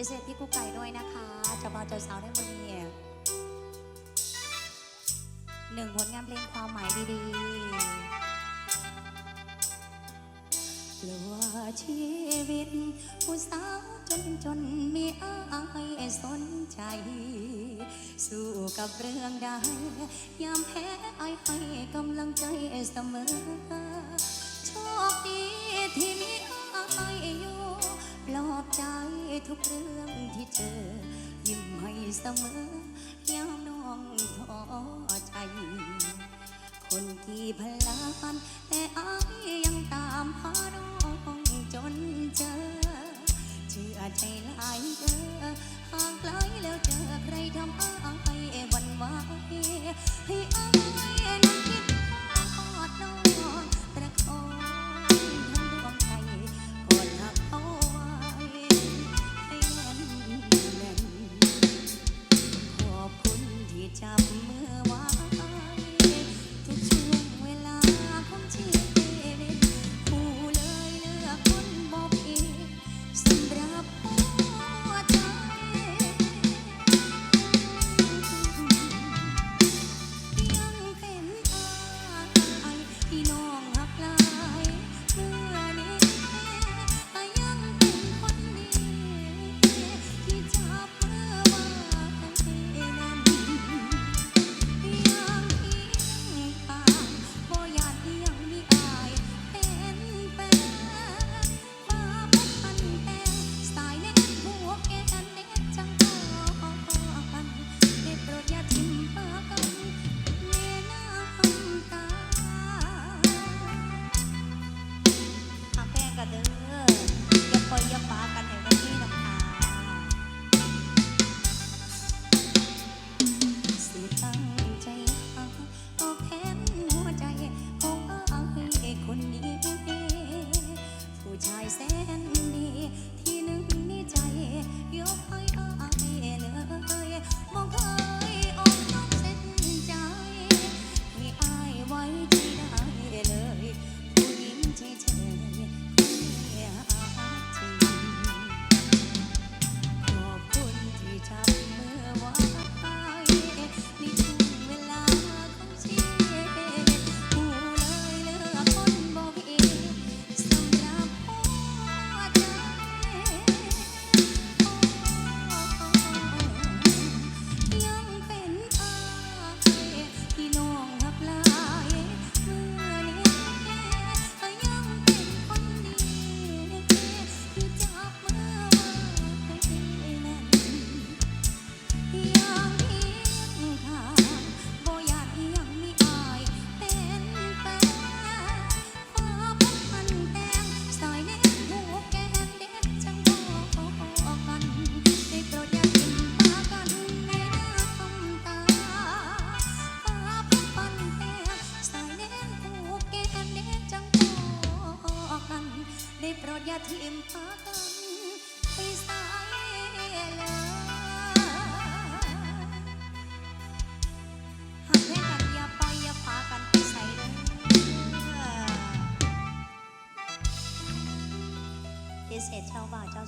พิเศษพี่กุ๊กไก่ด้วยนะคะเจ้าบ่าวเจ้าสาวได้มือนี้หนึ่งผลงานเพลงความหมายดีๆกลัวชีวิต ผู้สาวจนจนมีอายสนใจ สู้กับเรื่องใดยามแพ้อายให้กำลังใจเสมอ โชคดี เรื่องที่เจอ ยิ้มให้เสมอยามน้องท้อใจ คนกี่พลานแต่อายยังตาม จับมือไว้ทุกช่วงเวลาของชีวิตผู้เลยเลือกคนบอกอีกสำหรับหัวใจ ยังเป็นอายที่น้อง แสนดี ที่หนึ่งในใจยกให้อาย อย่าทิมพากันไปสายเลยหากแพ้กันอย่าไปอย่าพากันไปใส่เลยพิเศษชาวบ้านเจ้า